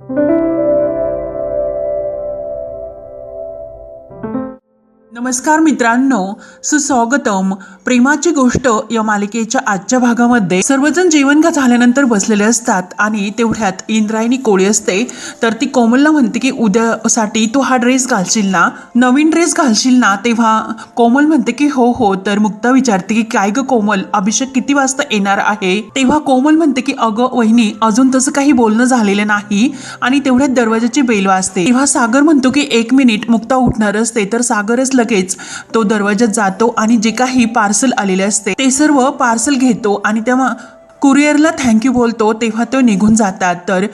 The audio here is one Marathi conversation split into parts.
Thank you. नमस्कार मित्रांनो सुस्वागतम. प्रेमाची गोष्ट या मालिकेच्या आजच्या भागामध्ये सर्वजण जेवण का झाल्यानंतर बसलेले असतात आणि तेवढ्यात इंद्रायणी कोळी असते. तर ती कोमलला म्हणते की उद्यासाठी तू हा ड्रेस घालशील ना? नवीन ड्रेस घालशील ना? तेव्हा कोमल म्हणते की हो हो. तर मुक्ता विचारते की काय ग कोमल अभिषेक किती वाजता येणार आहे? तेव्हा कोमल म्हणते की अगं वहिनी अजून तसं काही बोलणं झालेलं नाही आणि तेवढ्यात दरवाजाची बेल वाजते. तेव्हा सागर म्हणतो की एक मिनिट मुक्ता उठणार असते. तर सागरच लगेच तो दरवाजात जातो आणि जे काही पार्सल आलेले असते ते सर्व पार्सल घेतो आणि तेव्हा कुरिअरला थँक्यू बोलतो तेव्हा तो निघून जातात. तर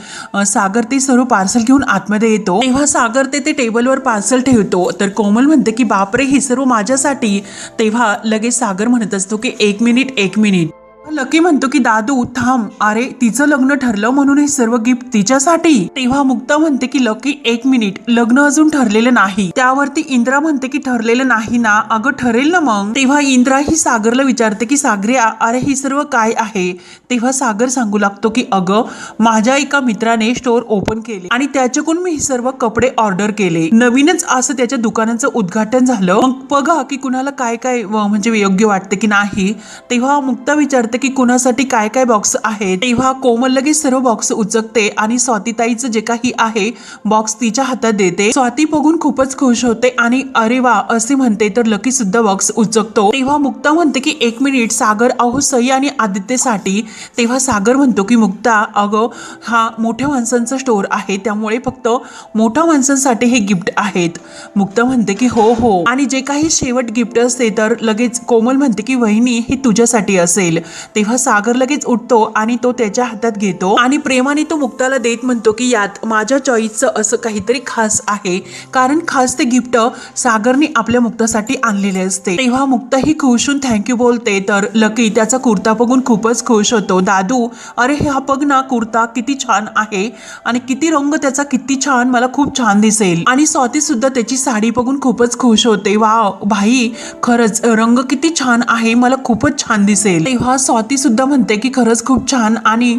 सागर ते सर्व पार्सल घेऊन आतमध्ये येतो. तेव्हा सागर ते ते टेबलवर पार्सल ठेवतो. तर कोमल म्हणते की बापरे हे सर्व माझ्यासाठी. तेव्हा लगेच सागर म्हणत असतो की एक मिनिट एक मिनिट. लकी म्हणतो की दादू थांब. अरे तिचं लग्न ठरलं म्हणून हे सर्व गिफ्ट तिच्यासाठी. तेव्हा मुक्ता म्हणते की लकी एक मिनिट. लग्न अजून ठरलेलं नाही. त्यावरती इंद्रा म्हणते की ठरलेलं नाही ना. अगं ठरेल ना मग? तेव्हा इंद्रा ही सागरला विचारते की सागरिया अरे ही सर्व काय आहे? तेव्हा सागर सांगू लागतो की अगं माझ्या एका मित्राने स्टोअर ओपन केले आणि त्याच्याकडून मी हे सर्व कपडे ऑर्डर केले. नवीनच असं त्याच्या दुकानाचं उद्घाटन झालं. मग बघा की कुणाला काय काय म्हणजे योग्य वाटतं की नाही. तेव्हा मुक्ता विचारते की कुणासाठी काय काय बॉक्स आहेत. तेव्हा कोमल लगेच सर्व बॉक्स उचकते आणि स्वातीताईचं जे काही आहे बॉक्स तिच्या हातात देते. स्वाती बघून खूपच खुश होते आणि अरे वा असे म्हणते तर लकी सुद्धा बॉक्स उचकतो. तेव्हा मुक्ता म्हणते की एक मिनिट सागर अहो सई आणि आदित्यसाठी. तेव्हा सागर म्हणतो की मुक्ता अगं हा मोठ्या माणसांचा स्टोअर आहे. त्यामुळे फक्त मोठ्या माणसांसाठी हे गिफ्ट आहेत. मुक्ता म्हणते की हो हो. आणि जे काही शेवट गिफ्ट असते तर लगेच कोमल म्हणते की वहिनी हे तुझ्यासाठी असेल. तेव्हा सागर लगेच उठतो आणि तो त्याच्या हातात घेतो आणि प्रेमाने तो मुक्ताला देत म्हणतो की यात माझ्या चॉईसचं असं काहीतरी खास आहे. कारण खास ते गिफ्ट सागरने आपल्या मुक्तासाठी आणलेले असते. तेव्हा मुक्ता ही खुश होऊन थँक्यू बोलते. तर लकी त्याचा कुर्ता बघून खूपच खुश होतो. दादू अरे हा बघ ना कुर्ता किती छान आहे आणि किती रंग त्याचा किती छान मला खूप छान दिसेल. आणि स्वाती सुद्धा त्याची साडी बघून खूपच खुश होते. वा भाई खरंच रंग किती छान आहे मला खूपच छान दिसेल. तेव्हा स्वातीसुद्धा म्हणते की खरंच खूप छान आणि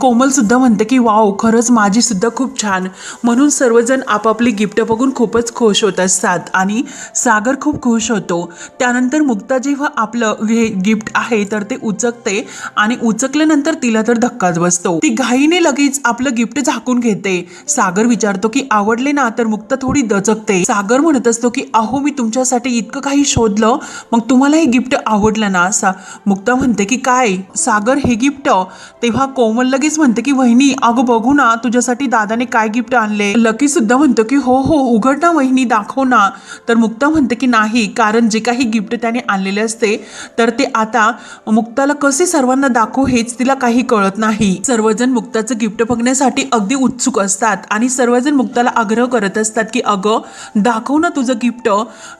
कोमलसुद्धा म्हणते की वाव खरंच माझीसुद्धा खूप छान. म्हणून सर्वजण आपापली गिफ्ट बघून खूपच खुश होत असतात आणि सागर खूप खुश होतो. त्यानंतर मुक्ता जेव्हा आपलं हे गिफ्ट आहे तर ते उचकते आणि उचकल्यानंतर तिला तर धक्काच बसतो. ती घाईने लगेच आपलं गिफ्ट झाकून घेते. सागर विचारतो की आवडले ना? तर मुक्ता थोडी दचकते. सागर म्हणत असतो की अहो मी तुमच्यासाठी इतकं काही शोधलं मग तुम्हाला हे गिफ्ट आवडलं ना? असा मुक्ता म्हणते की काय? सागर हे गिफ्ट? तेव्हा कोमल लगेच म्हणते की वहिनी अगं बघू ना तुझ्यासाठी दादाने काय गिफ्ट आणले? लकी सुद्धा म्हणतो की हो हो उघड ना वहिनी दाखव ना. तर मुक्ता म्हणते की नाही कारण जे काही गिफ्ट त्याने आणलेले असते तर ते आता मुक्ताला कसे सर्वांना दाखवू हेच तिला काही कळत नाही. सर्वजण मुक्ताचं गिफ्ट बघण्यासाठी अगदी उत्सुक असतात आणि सर्वजण मुक्ताला आग्रह करत असतात की अगं दाखव ना तुझं गिफ्ट.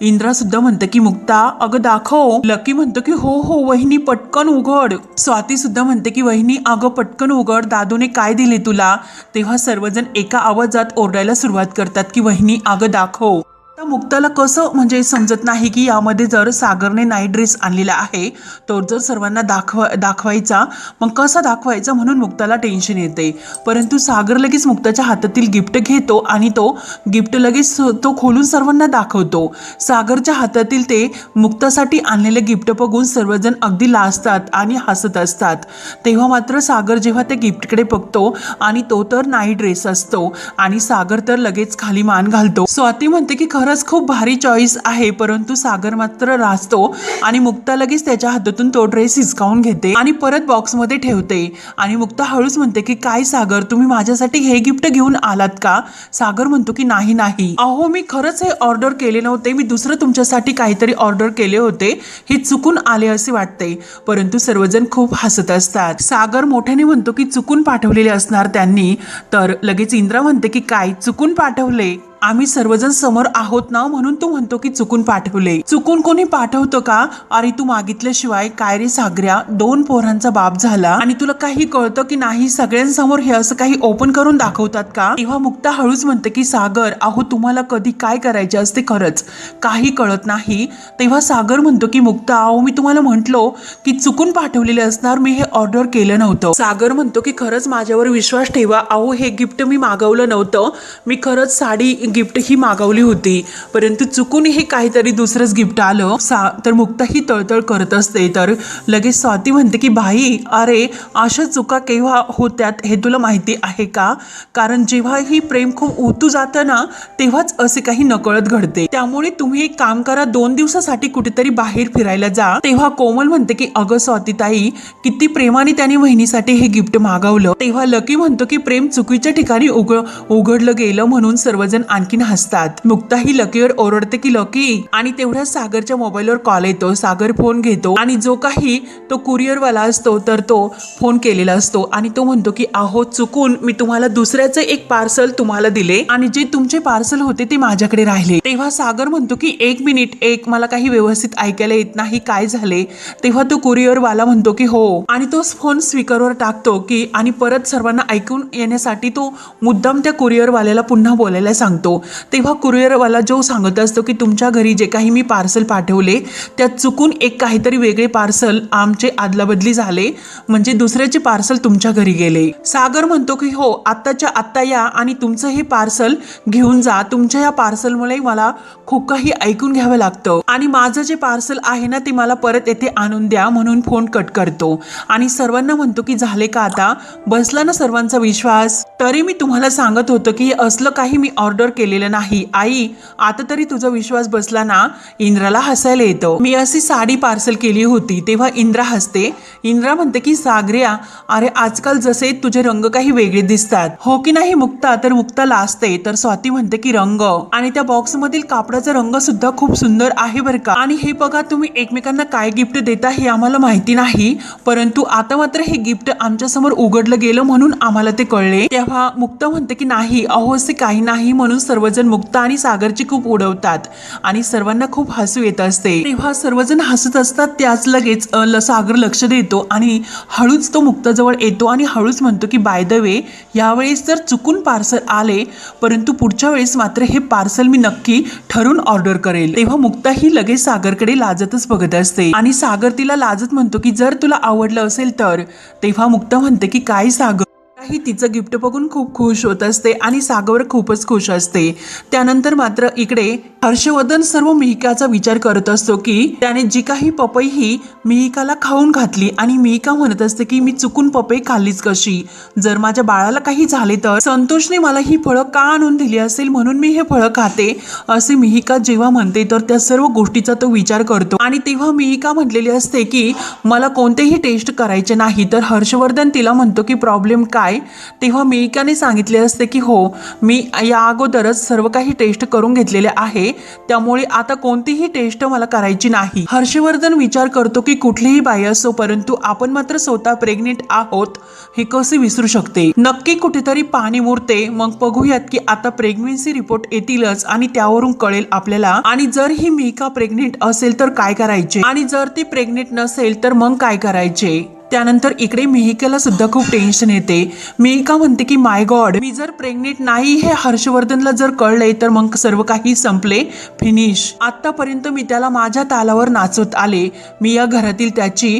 इंद्रा सुद्धा म्हणतं की मुक्ता अगं दाखव. लकी म्हणतो की हो हो वहिनी पटकन उघड. स्वाती सुद्धा म्हणते की वहिनी अगं पटकन उघड. दादूने काय दिले तुला? तेव्हा सर्वजण एका आवाजात ओरडायला सुरुवात करतात की वहिनी अगं दाखव. आता मुक्ताला कसं म्हणजे समजत नाही की यामध्ये जर सागरने नाईट ड्रेस आणलेला आहे तो जर सर्वांना दाखवा दाखवायचा मग कसा दाखवायचा म्हणून मुक्ताला टेन्शन येते. परंतु सागर लगेच मुक्ताच्या हातातील गिफ्ट घेतो आणि तो गिफ्ट लगेच तो खोलून सर्वांना दाखवतो. सागरच्या हातातील ते मुक्तासाठी आणलेले गिफ्ट बघून सर्वजण अगदी लाजतात आणि हसत असतात. तेव्हा मात्र सागर जेव्हा त्या गिफ्टकडे बघतो आणि तो तर नाईट ड्रेस असतो आणि सागर तर लगेच खाली मान घालतो. स्वाती म्हणते की खरंच खूप भारी चॉईस आहे परंतु सागर मात्र राजतो आणि मुक्ता लगेच त्याच्या हातातून तो ड्रेस हिसकावून घेते आणि परत बॉक्समध्ये ठेवते. आणि मुक्ता हळूच म्हणते की काय सागर तुम्ही माझ्यासाठी हे गिफ्ट घेऊन आलात का? सागर म्हणतो की नाही नाही. अहो मी खरंच हे ऑर्डर केले नव्हते. मी दुसरं तुमच्यासाठी काहीतरी ऑर्डर केले होते. हे चुकून आले असे वाटते. परंतु सर्वजण खूप हसत असतात. सागर मोठ्याने म्हणतो की चुकून पाठवलेले असणार त्यांनी. तर लगेच इंद्रा म्हणते की काय? चुकून पाठवले. आम्ही सर्वजण समोर आहोत ना म्हणून तू म्हणतो की चुकून पाठवले. चुकून कोणी पाठवतो का? अरे तू मागितल्याशिवाय काय रे सागऱ्या? दोन पोरांचा बाप झाला. आणि तुला काही कळतं की नाही? सगळ्यांसमोर हे असं काही ओपन करून दाखवतात का? तेव्हा मुक्ता हळूच म्हणते की सागर अहो तुम्हाला कधी काय करायचे असते खरंच. काही कळत नाही. तेव्हा सागर म्हणतो की मुक्ता अहो मी तुम्हाला म्हंटलो की चुकून पाठवलेले असणार. मी हे ऑर्डर केलं नव्हतं. सागर म्हणतो की खरंच माझ्यावर विश्वास ठेवा. अहो हे गिफ्ट मी मागवलं नव्हतं. मी खरंच साडी गिफ्ट ही मागवली होती. परंतु चुकून हे काहीतरी दुसरंच गिफ्ट आलं. सा तर मुक्ता ही तळतळ करत असते. तर लगेच स्वाती म्हणते की भाई अरे अशा चुका केव्हा होत्यात हे तुला माहिती आहे का? कारण जेव्हा ही प्रेम खूप ओतू जातं ना तेव्हाच असे काही नकळत घडते. त्यामुळे तुम्ही एक काम करा दोन दिवसासाठी कुठेतरी बाहेर फिरायला जा. तेव्हा कोमल म्हणते की अगं स्वातीताई किती प्रेमाने त्याने वहिनीसाठी हे गिफ्ट मागवलं. तेव्हा लकी म्हणतो की प्रेम चुकीच्या ठिकाणी उघ उघडलं गेलं म्हणून सर्वजण आणखीन हसतात. मुक्ता ही लकीवर ओरडते की लकी आणि तेवढ्या सागरच्या मोबाईलवर कॉल येतो. सागर फोन घेतो आणि जो काही तो कुरिअरवाला असतो तर तो फोन केलेला असतो. आणि तो म्हणतो की आहो चुकून मी तुम्हाला दुसऱ्याचं एक पार्सल तुम्हाला दिले आणि जे तुमचे पार्सल होते ते माझ्याकडे राहिले. तेव्हा सागर म्हणतो की एक मिनिट एक मला काही व्यवस्थित ऐकायला येत नाही. काय झाले? तेव्हा तो कुरिअरवाला म्हणतो की हो. आणि तो फोन स्पीकरवर टाकतो की आणि परत सर्वांना ऐकून येण्यासाठी तो मुद्दाम त्या कुरिअरवाल्याला पुन्हा बोलायला सांगतो. तेव्हा कुरिअरवाला जो सांगत असतो की तुमच्या घरी जे काही मी पार्सल पाठवले त्यात चुकून एक काहीतरी वेगळे पार्सल आमचे आदलाबदली झाले. म्हणजे दुसऱ्याचे पार्सल तुमच्या घरी गेले. सागर म्हणतो की हो आत्ताच्या आत्ता या आणि तुमचं हे पार्सल घेऊन जा. तुमच्या या पार्सलमुळे मला खूप काही ऐकून घ्यावं लागतं. आणि माझं जे पार्सल आहे ना ते मला परत येथे आणून द्या म्हणून फोन कट करतो. आणि सर्वांना म्हणतो की झाले का आता? बसला ना सर्वांचा विश्वास? तरी मी तुम्हाला सांगत होतो की असलं काही मी ऑर्डर केलेलं नाही. आई आता तरी तुझा विश्वास बसला ना? इंद्राला हसायला येतं. मी अशी साडी पार्सल केली होती तेव्हा इंद्रा हसते. इंद्रा म्हणते की सागर्या अरे आजकाल जसे तुझे रंग काही वेगळे दिसतात. हो की नाही मुक्ता? तर मुक्ता लाजते तर स्वाती म्हणते की रंग. आणि त्या बॉक्स मधील कापडाचा रंग सुद्धा खूप सुंदर आहे बरं का? आणि हे बघा तुम्ही एकमेकांना काय गिफ्ट देता हे आम्हाला माहिती नाही. परंतु आता मात्र हे गिफ्ट आमच्यासमोर उघडलं गेलं म्हणून आम्हाला ते कळले. तेव्हा मुक्ता म्हणते की नाही अहो असे काही नाही. म्हणून सर्वजण मुक्ता आणि सागरची खूप उडवतात आणि सर्वांना खूप हसू येत असते. तेव्हा सर्वजण हसत असतात त्याच लगेच ल- सागर लक्ष देतो आणि हळूच तो मुक्ताजवळ येतो आणि हळूच म्हणतो की बाय द वे यावेळेस तर चुकून पार्सल आले परंतु पुढच्या वेळेस मात्र हे पार्सल मी नक्की ठरून ऑर्डर करेल. तेव्हा मुक्ता ही लगेच सागरकडे लाजतच बघत असते आणि सागर तिला लाजत म्हणतो की जर तुला आवडलं असेल तर. तेव्हा मुक्ता म्हणते की काय सागर ही तिचं गिफ्ट बघून खूप खुश होत असते आणि सागर खूपच खुश असते. त्यानंतर मात्र इकडे हर्षवर्धन सर्व मिहिकाचा विचार करत असतो की त्याने जी काही पपई ही मिहिकाला खाऊन घातली आणि मिहिका म्हणत असते की मी चुकून पपई खाल्लीच कशी? जर माझ्या बाळाला काही झाले तर? संतोषने मला ही फळं का आणून दिली असेल म्हणून मी हे फळं खाते? असे मिहिका जेव्हा म्हणते तर त्या सर्व गोष्टीचा तो विचार करतो. आणि तेव्हा मिहिका म्हटलेली असते की मला कोणतेही टेस्ट करायचे नाही. तर हर्षवर्धन तिला म्हणतो की प्रॉब्लेम काय? तेव्हा मिहिकाने सांगितले असते की हो मी या अगोदरच सर्व काही टेस्ट करून घेतलेले आहे. त्यामुळे आता कोणतीही टेस्ट मला करायची नाही. हर्षवर्धन विचार करतो की कुठलीही बाई असो परंतु आपण मात्र स्वतः प्रेग्नेंट आहोत हे कसे विसरू शकते? नक्की कुठेतरी पाणी मुरते. मग बघूयात की आता प्रेग्नेन्सी रिपोर्ट येतीलच आणि त्यावरून कळेल आपल्याला आणि जर ही मेका प्रेग्नेंट असेल तर काय करायचे? आणि जर ती प्रेग्नेंट नसेल तर मग काय करायचे? त्यानंतर इकडे मिहिकेला सुद्धा खूप टेन्शन येते. मेहिका म्हणते की माय गॉड मी जर प्रेग्नेंट नाही हे हर्षवर्धनला जर कळले तर मग सर्व काही संपले. फिनिश आतापर्यंत मी त्याला माझ्या तालावर नाचवत आले. मी या घरातील त्याची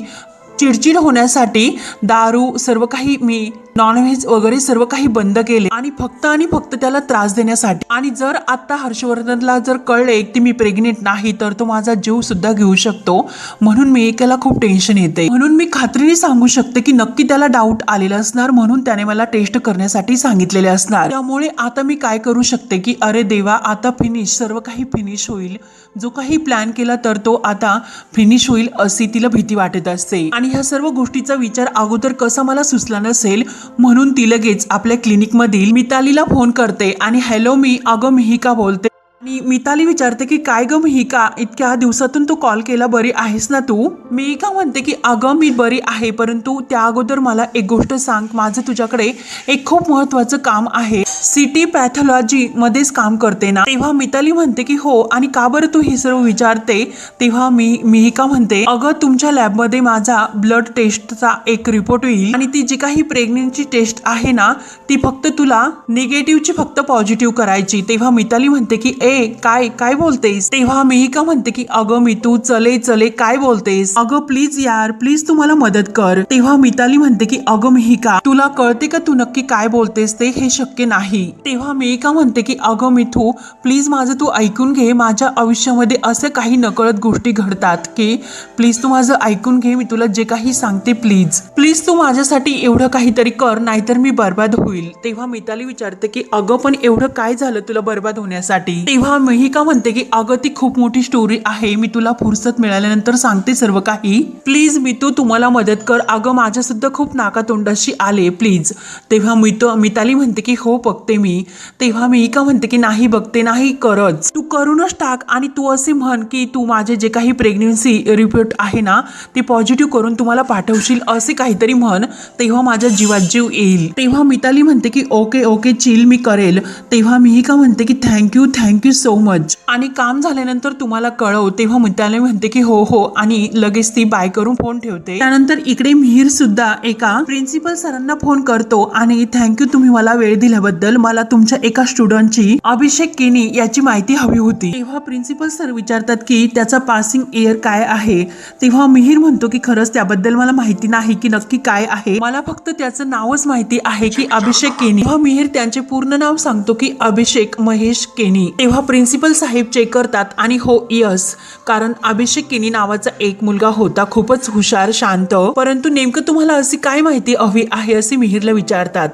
चिडचिड होण्यासाठी दारू सर्व काही मी नॉनव्हेज वगैरे सर्व काही बंद केले आणि फक्त आणि फक्त त्याला त्रास देण्यासाठी. आणि जर आता हर्षवर्धनला जर कळले की मी प्रेग्नेंट नाही तर तो माझा जीव सुद्धा घेऊ शकतो. म्हणून मी एकाला खूप टेन्शन येते. म्हणून मी खात्रीने सांगू शकते की नक्की त्याला डाऊट आलेला असणार म्हणून त्याने मला टेस्ट करण्यासाठी सांगितलेले असणार. त्यामुळे आता मी काय करू शकते की अरे देवा आता फिनिश सर्व काही फिनिश होईल. जो काही प्लॅन केला तर तो आता फिनिश होईल अशी तिला भीती वाटत असते. आणि ह्या सर्व गोष्टीचा विचार अगोदर कसा मला सुचला नसेल म्हणून ती लगेच आपल्या क्लिनिकमधील मितालीला फोन करते आणि हॅलो मी अगं मिहिका बोलते? आणि मिताली विचारते की काय ग मिहिका? इतक्या दिवसातून तू कॉल केला बरी आहेस ना तू? मिहिका म्हणते की अगं मी बरी आहे परंतु त्या अगोदर मला एक गोष्ट सांग. माझं तुझ्याकडे एक खूप महत्वाचं काम आहे. सिटी पॅथॉलॉजी मध्येच काम करते ना? तेव्हा मिताली म्हणते की हो आणि का बरं तू हे सर्व विचारते? तेव्हा मी मिहिका म्हणते अगं तुमच्या लॅबमध्ये माझा ब्लड टेस्टचा एक रिपोर्ट येईल आणि ती जी काही प्रेग्नेंटची टेस्ट आहे ना ती फक्त तुला निगेटिव्हची फक्त पॉझिटिव्ह करायची. तेव्हा मिताली म्हणते की ए काय काय बोलतेस? तेव्हा मिहिका म्हणते की अगं मी तू चले चले काय बोलतेस? अगं प्लीज यार प्लीज तू मला मदत कर. तेव्हा मिताली म्हणते की अगं मिहिका तुला कळते का तू नक्की काय बोलतेस ते? हे शक्य नाही. तेव्हा मिहिका म्हणते की अगं मिथू प्लीज माझं तू ऐकून घे. माझ्या आयुष्यामध्ये असं काही नकळत गोष्टी घडतात की प्लीज तू माझं ऐकून घे. मी तुला जे काही सांगते प्लीज प्लीज तू माझ्यासाठी एवढं काहीतरी कर नाहीतर मी बर्बाद होईल. तेव्हा मिताली विचारते की अगं पण एवढं काय झालं तुला बर्बाद होण्यासाठी? तेव्हा मिहिका म्हणते की अगं ती खूप मोठी स्टोरी आहे मी तुला फुरसत मिळाल्यानंतर सांगते सर्व काही. प्लीज मी तू तुम्हाला मदत कर. अगं माझ्या सुद्धा खूप नाकातोंडाशी आले प्लीज तेव्हा मी तो मिताली म्हणते की हो बघते मी. तेव्हा मिहिका म्हणते की नाही बघते नाही करत तू करूनच टाक आणि तू असे म्हण की तू माझे जे काही प्रेग्नेन्सी रिपोर्ट आहे ना ते पॉझिटिव्ह करून तुम्हाला पाठवशील असे काहीतरी म्हण. तेव्हा माझ्या जीवात जीव येईल. तेव्हा मिताली म्हणते की ओके ओके चिल मी करेल. तेव्हा मिहिका म्हणते की थँक्यू थँक्यू सो मच आणि काम झाल्यानंतर तुम्हाला कळव तेव्हा मित्राने म्हणते की हो हो आणि लगेच ती बाय करून फोन ठेवते. त्यानंतर इकडे मिहीर सुद्धा एका प्रिन्सिपल सरांना फोन करतो आणि थँक्यू तुम्ही मला वेळ दिल्याबद्दल मला तुमच्या एका स्टुडंटची अभिषेक केनी याची माहिती हवी होती. तेव्हा प्रिन्सिपल सर विचारतात की त्याचा पासिंग इयर काय आहे? तेव्हा मिहीर म्हणतो की खरंच त्याबद्दल मला माहिती नाही की नक्की काय आहे. मला फक्त त्याचं नावच माहिती आहे की अभिषेक केनी. तेव्हा मिहीर त्यांचे पूर्ण नाव सांगतो की अभिषेक महेश केनी. तेव्हा प्रिन्सिपल साहेब चेक करतात आणि हो यस कारण अभिषेक किनी नावाचा एक मुलगा होता खूपच हुशार शांत. परंतु नेमकं तुम्हाला अशी काय माहिती हवी आहे असे मिहिरला विचारतात.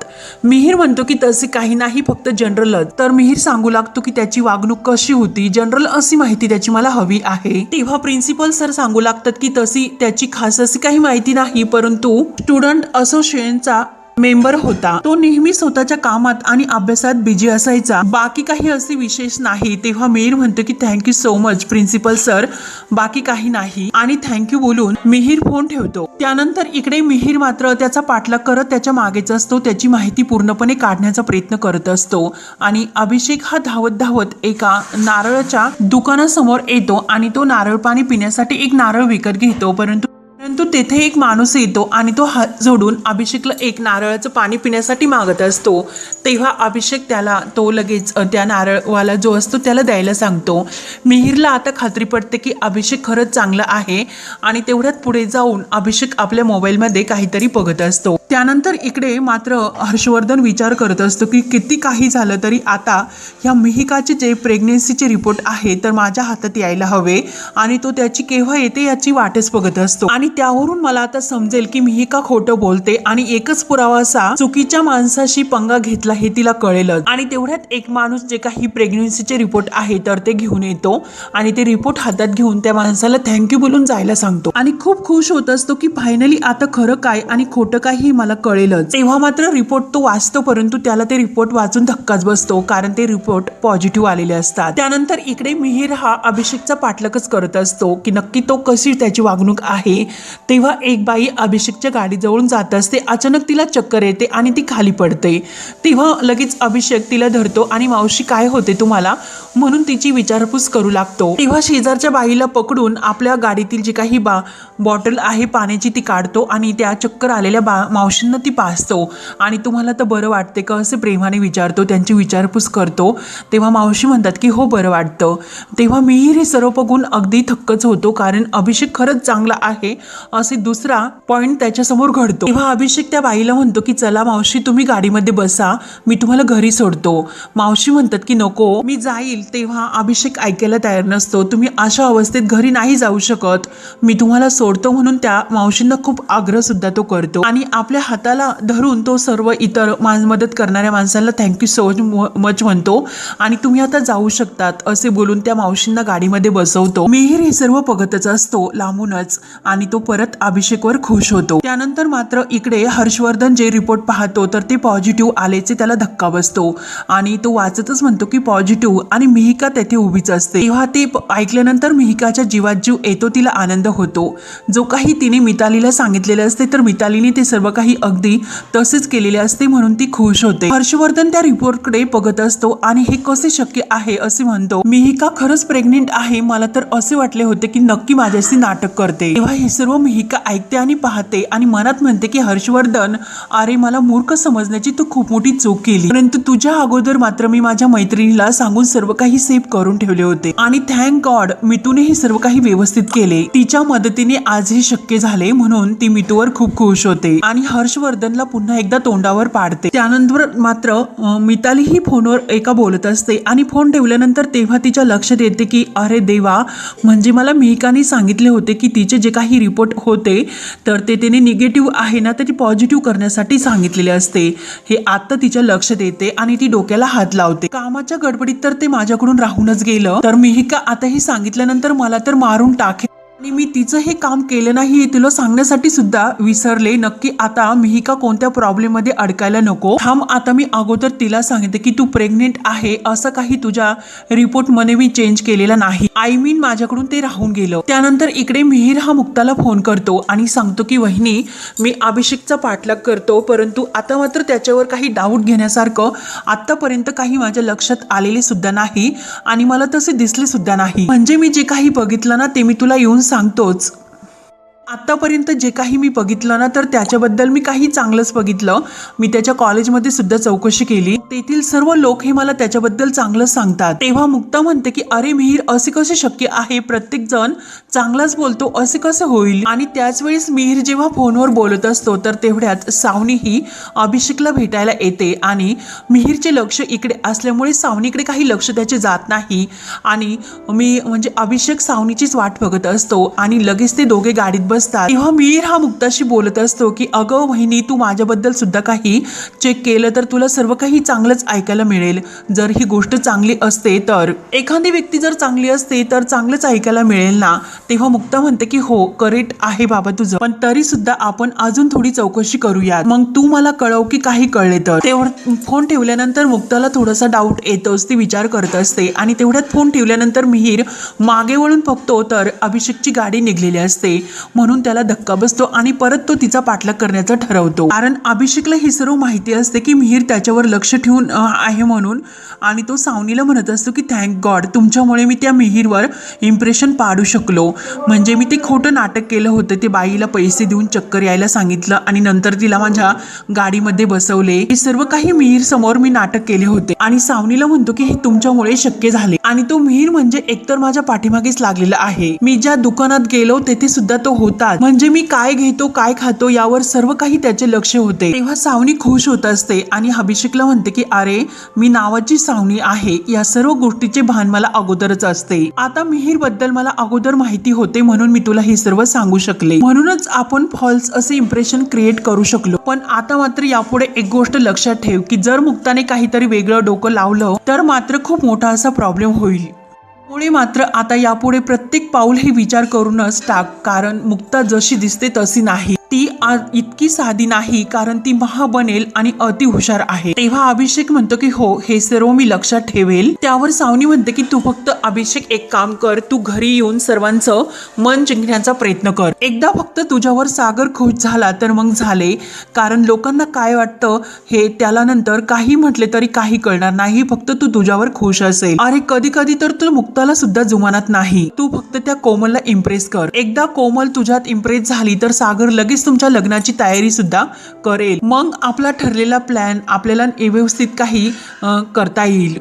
मिहीर म्हणतो की तसे काही नाही फक्त जनरलच तर मिहीर सांगू लागतो की त्याची वागणूक कशी होती? जनरल अशी माहिती त्याची मला हवी आहे. तेव्हा प्रिन्सिपल सर सांगू लागतात की तशी त्याची खास अशी काही माहिती नाही परंतु स्टुडंट असोसिएशनचा मेंबर होता. तो नेहमी स्वतःच्या कामात आणि अभ्यासात बिझी असायचा. बाकी काही असे विशेष नाही. तेव्हा मिहीर म्हणतो की thank you so much principal sir बाकी काही नाही. आणि थँक्यू बोलून मिहीर फोन ठेवतो. त्यानंतर इकडे मिहीर मात्र त्याचा पाठलाग करत त्याच्या मागेच असतो. त्याची माहिती पूर्णपणे काढण्याचा प्रयत्न करत असतो. आणि अभिषेक हा धावत धावत एका नारळाच्या दुकानासमोर येतो आणि तो नारळ पाणी पिण्यासाठी एक नारळ विकत घेतो. परंतु परंतु तेथे एक माणूस येतो आणि तो ह जोडून अभिषेकला एक नारळाचं पाणी पिण्यासाठी मागत असतो. तेव्हा अभिषेक त्याला तो लगेच त्या नारळवाला जो असतो त्याला द्यायला सांगतो मिहीरला आता खात्री पडते की अभिषेक खरंच चांगला आहे. आणि तेवढ्यात पुढे जाऊन अभिषेक आपल्या मोबाईलमध्ये काहीतरी बघत असतो. त्यानंतर इकडे मात्र हर्षवर्धन विचार करत असतो की किती काही झालं तरी आता ह्या मिहिकाचे जे प्रेग्नेन्सीचे रिपोर्ट आहे तर माझ्या हातात यायला हवे आणि तो त्याची केव्हा येते याची वाटच बघत असतो. आणि त्यावरून मला आता समजेल की मिहिका खोटं बोलते आणि एकच पुरावा असा चुकीच्या माणसाशी पंगा घेतला हे तिला कळेलच. आणि तेवढ्यात एक माणूस जे काही प्रेग्नेन्सीचे रिपोर्ट आहे तर ते घेऊन येतो आणि ते रिपोर्ट हातात घेऊन त्या माणसाला थँक्यू बोलून जायला सांगतो. आणि खूप खुश होत असतो की फायनली आता खरं काय आणि खोटं काही मला कळेलच. तेव्हा मात्र रिपोर्ट तो वाचतो परंतु त्याला ते रिपोर्ट वाचून धक्काच बसतो कारण ते रिपोर्ट पॉझिटिव्ह आलेले असतात. त्यानंतर इकडे मिहीर हा अभिषेकचा पाठलकच करत असतो की नक्की तो कशी त्याची वागणूक आहे. तेव्हा एक बाई अभिषेकच्या गाडीजवळून जात असते अचानक तिला चक्कर येते आणि ती खाली पडते. तेव्हा लगेच अभिषेक तिला धरतो आणि मावशी काय होते तुम्हाला? म्हणून तिची विचारपूस करू लागतो. तेव्हा शेजारच्या बाईला पकडून आपल्या गाडीतील जी काही बा बॉटल आहे पाण्याची ती काढतो आणि त्या चक्कर आलेल्या बा मावशींना ती पाहतो आणि तुम्हाला तर बरं वाटते का? असे प्रेमाने विचारतो त्यांची विचारपूस करतो. तेव्हा मावशी म्हणतात की हो बरं वाटतं. तेव्हा मीही हे सर्व बघून अगदी थक्कच होतो कारण अभिषेक खरंच चांगला आहे असे दुसरा पॉईंट त्याच्यासमोर घडतो. तेव्हा अभिषेक त्या बाईला म्हणतो की चला मावशी तुम्ही गाडीमध्ये बसा मी तुम्हाला घरी सोडतो. मावशी म्हणतात की नको मी जाईल. तेव्हा अभिषेक ऐकायला तयार नसतो. तुम्ही अशा अवस्थेत घरी नाही जाऊ शकत. मी तुम्हाला सोडतो म्हणून त्या मावशींना खूप आग्रह सुद्धा तो करतो. आणि आपल्या आपल्या हाताला धरून तो सर्व इतर मान मदत करणाऱ्या माणसाला थँक्यू सो मच म्हणतो. आणि तुम्ही आता जाऊ शकतात असे बोलून त्या मावशींना गाडीमध्ये बसवतो. मिहीर हे सर्व बघतच असतो लांबूनच. आणि तो परत अभिषेकवर खुश होतो. त्यानंतर मात्र इकडे हर्षवर्धन जे रिपोर्ट पाहतो तर ते पॉझिटिव्ह आल्याचे त्याला धक्का बसतो. आणि तो वाचतच म्हणतो की पॉझिटिव्ह आणि मिहिका तेथे उभीच असते. तेव्हा ते ऐकल्यानंतर मिहिकाच्या जीवात जीव येतो तिला आनंद होतो. जो काही तिने मितालीला सांगितलेलं असते तर मितालीने ते सर्व काही अगदी तसेच केलेले असते म्हणून ती खुश होते. हर्षवर्धन त्या रिपोर्टकडे बघत असतो आणि हे कसे शक्य आहे असे म्हणतो मिहिका खरंच प्रेग्नेंट आहे. मला तर असे वाटले होते की नक्की माझ्याशी नाटक करते. तेव्हा हे सर्व मिहिका ऐकते आणि पाहते आणि मनात म्हणते की हर्षवर्धन अरे मला मूर्ख समजण्याची तू खूप मोठी चूक केली. परंतु तुझ्या अगोदर मात्र मी माझ्या मैत्रिणीला सांगून सर्व काही सेव्ह करून ठेवले होते. आणि थँक गॉड मितूने हे सर्व काही व्यवस्थित केले. तिच्या मदतीने आज हे शक्य झाले म्हणून ती मितूवर खूप खुश होते. आणि हर्षवर्धनला पुन्हा एकदा तोंडावर पाडते. त्यानंतर मात्र मितालीही फोनवर एका बोलत असते आणि फोन ठेवल्यानंतर तेव्हा तिच्या लक्षात येते की अरे देवा म्हणजे मला मिहिकाने सांगितले होते की तिचे जे काही रिपोर्ट होते तर ते तिने निगेटिव्ह आहे ना तर ती पॉझिटिव्ह करण्यासाठी सांगितलेले असते. हे आता तिच्या लक्षात येते आणि ती डोक्याला हात लावते. कामाच्या गडबडीत तर ते माझ्याकडून राहूनच गेलं तर मिहिका आता हे सांगितल्यानंतर मला तर मारून टाके आणि मी तिचं हे काम केलं नाही हे तुला सांगण्यासाठी सुद्धा विसरले. नक्की आता मी का कोणत्या प्रॉब्लेममध्ये अडकायला नको. थांब आता मी अगोदर तिला सांगितलं की तू प्रेग्नेंट आहे असं काही तुझ्या रिपोर्टमध्ये मी चेंज केलेला नाही. आय मीन माझ्याकडून ते राहून गेलं. त्यानंतर इकडे मिहीर हा मुक्ताला फोन करतो आणि सांगतो की वहिनी मी अभिषेकचा पाठलाग करतो परंतु आता मात्र त्याच्यावर काही डाऊट घेण्यासारखं आतापर्यंत काही माझ्या लक्षात आलेले सुद्धा नाही आणि मला तसे दिसले सुद्धा नाही. म्हणजे मी जे काही बघितलं ना ते मी तुला येऊन सांगतोच. आत्तापर्यंत जे काही मी बघितलं ना तर त्याच्याबद्दल मी काही चांगलंच बघितलं. मी त्याच्या कॉलेजमध्ये सुद्धा चौकशी केली. तेथील सर्व लोक हे मला त्याच्याबद्दल चांगलं सांगतात. तेव्हा मुक्ता म्हणते की अरे मिहीर असे कसे शक्य आहे? प्रत्येक जण चांगलाच बोलतो असे कसं होईल? आणि त्याच वेळेस मिहीर जेव्हा फोनवर बोलत असतो तर तेवढ्यात सावनी ही अभिषेकला भेटायला येते. आणि मिहीरचे लक्ष इकडे असल्यामुळे सावनीकडे काही लक्ष त्याचे जात नाही. आणि मी म्हणजे अभिषेक सावनीचीच वाट बघत असतो. आणि लगेच ते दोघे गाडीत बस असतात. तेव्हा मीर हा मुक्ताशी बोलत असतो की अगं वहिनी तू माझ्याबद्दल सुद्धा काही चेक केलं तर तुला सर्व काही चांगलंच ऐकायला मिळेल. जर ही गोष्ट चांगली असते तर. एखादी व्यक्ती जर चांगली असते तर चांगलंच ऐकायला मिळेल ना? तेव्हा मुक्ता म्हणते की हो करेक्ट आहे बाबा तुझं. पण तरी सुद्धा आपण अजून थोडी चौकशी करूयात. मग तू मला कळव की काही कळले तर. तेव्हा फोन ठेवल्यानंतर मुक्ताला थोडासा डाऊट येतोच. ती विचार करत असते. आणि तेवढ्यात फोन ठेवल्यानंतर मिहीर मागे वळून बघतो तर अभिषेकची गाडी निघलेली असते. म्हणून त्याला धक्का बसतो आणि परत तो तिचा पाठलाग करण्याचा ठरवतो. कारण अभिषेकला ही सर्व माहिती असते की मिहीर त्याच्यावर लक्ष ठेवून आहे म्हणून. आणि तो सावनीला म्हणत असतो की थँक गॉड तुमच्यामुळे मी त्या मिहीरवर इम्प्रेशन पाडू शकलो. म्हणजे मी ते खोटं नाटक केलं होतं. ते बाईला पैसे देऊन चक्कर यायला सांगितलं आणि नंतर तिला माझ्या गाडीमध्ये बसवले. हे सर्व काही मिहीर समोर मी नाटक केले होते. आणि सावनीला म्हणतो की हे तुमच्यामुळे शक्य झाले. आणि तो मिहीर म्हणजे एकतर माझ्या पाठीमागेच लागलेला आहे. मी ज्या दुकानात गेलो तेथे सुद्धा तो होता. म्हणजे मी काय घेतो काय खातो यावर सर्व काही त्याचे लक्ष होते. तेव्हा सावनी खुश होत असते आणि अभिषेकला म्हणते की अरे मी नावाची सावनी आहे. या सर्व गोष्टीचे भान मला अगोदरच असते. आता मिहीरबद्दल मला अगोदर माहिती होते म्हणून मी तुला हे सर्व सांगू शकले. म्हणूनच आपण फॉल्स असे इम्प्रेशन क्रिएट करू शकलो. पण आता मात्र यापुढे एक गोष्ट लक्षात ठेव की जर मुक्ताने काहीतरी वेगळं डोकं लावलं तर मात्र खूप मोठा असा प्रॉब्लेम होईल. मुळे मात्र आता यापुढे प्रत्येक पाऊल हे विचार करूनच टाक कारण मुक्ता जशी दिसते तशी नाही. ती आ- इतकी साधी नाही कारण ती महा बनेल आणि अति हुशार आहे. तेव्हा अभिषेक म्हणतो की हो हे सर्व मी लक्षात ठेवेल. त्यावर सावनी म्हणते की तू फक्त अभिषेक एक काम कर. तू घरी येऊन सर्वांचं मन जिंकण्याचा प्रयत्न कर. एकदा फक्त तुझ्यावर सागर खुश झाला तर मग झाले. कारण लोकांना काय वाटतं हे त्याला नंतर काही म्हटले तरी काही कळणार नाही. फक्त तू तुझ्यावर खुश असेल. अरे कधी कधी तर तू मुक्ताला सुद्धा जुमानात नाही. तू फक्त त्या कोमलला इम्प्रेस कर. एकदा कोमल तुझ्यात इम्प्रेस झाली तर सागर लगेच तुमच्या लग्नाची तयारी सुद्धा करेल. मग आपला ठरलेला प्लॅन आपल्याला व्यवस्थित काही करता येईल.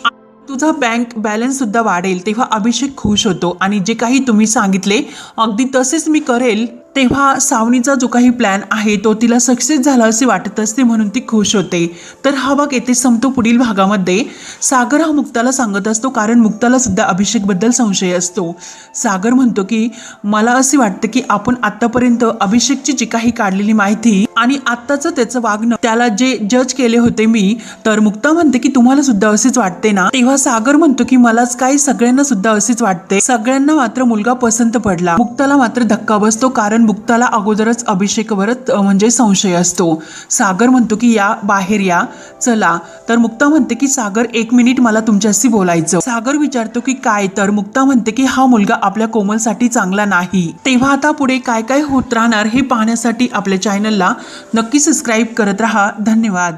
तुझा बँक बॅलन्स सुद्धा वाढेल तेव्हा अभिषेक खुश होतो. आणि जे काही तुम्ही सांगितले अगदी तसेच मी करेल. तेव्हा सावनीचा जो काही प्लॅन आहे तो तिला सक्सेस झाला असे वाटत असते म्हणून ती खुश होते. तर हा भाग येथे संपतो पुढील भागामध्ये. सागर हा मुक्ताला सांगत असतो कारण मुक्ताला सुद्धा अभिषेकबद्दल संशय असतो. सागर म्हणतो की मला असे वाटतं की आपण आतापर्यंत अभिषेकची जी काही काढलेली माहिती आणि आत्ताचं त्याचं वागणं त्याला जे जज केले होते मी तर मुक्ता म्हणते की तुम्हाला सुद्धा असेच वाटते ना? तेव्हा सागर म्हणतो की मलाच काय सगळ्यांना सुद्धा असेच वाटते. सगळ्यांना मात्र मुलगा पसंत पडला. मुक्ताला मात्र धक्का बसतो कारण मुक्ताला अगोदरच अभिषेकवरच म्हणजे संशय असतो. सागर म्हणतो की या बाहेर या. चला. तर मुक्ता म्हणते की सागर एक मिनिट मला तुमच्याशी बोलायचं. सागर विचारतो की काय? तर मुक्ता म्हणते की हा मुलगा आपल्या कोमलसाठी चांगला नाही. तेव्हा आता पुढे काय काय होत राहणार हे पाहण्यासाठी आपल्या चॅनलला नक्की सबस्क्राईब करत राहा. धन्यवाद.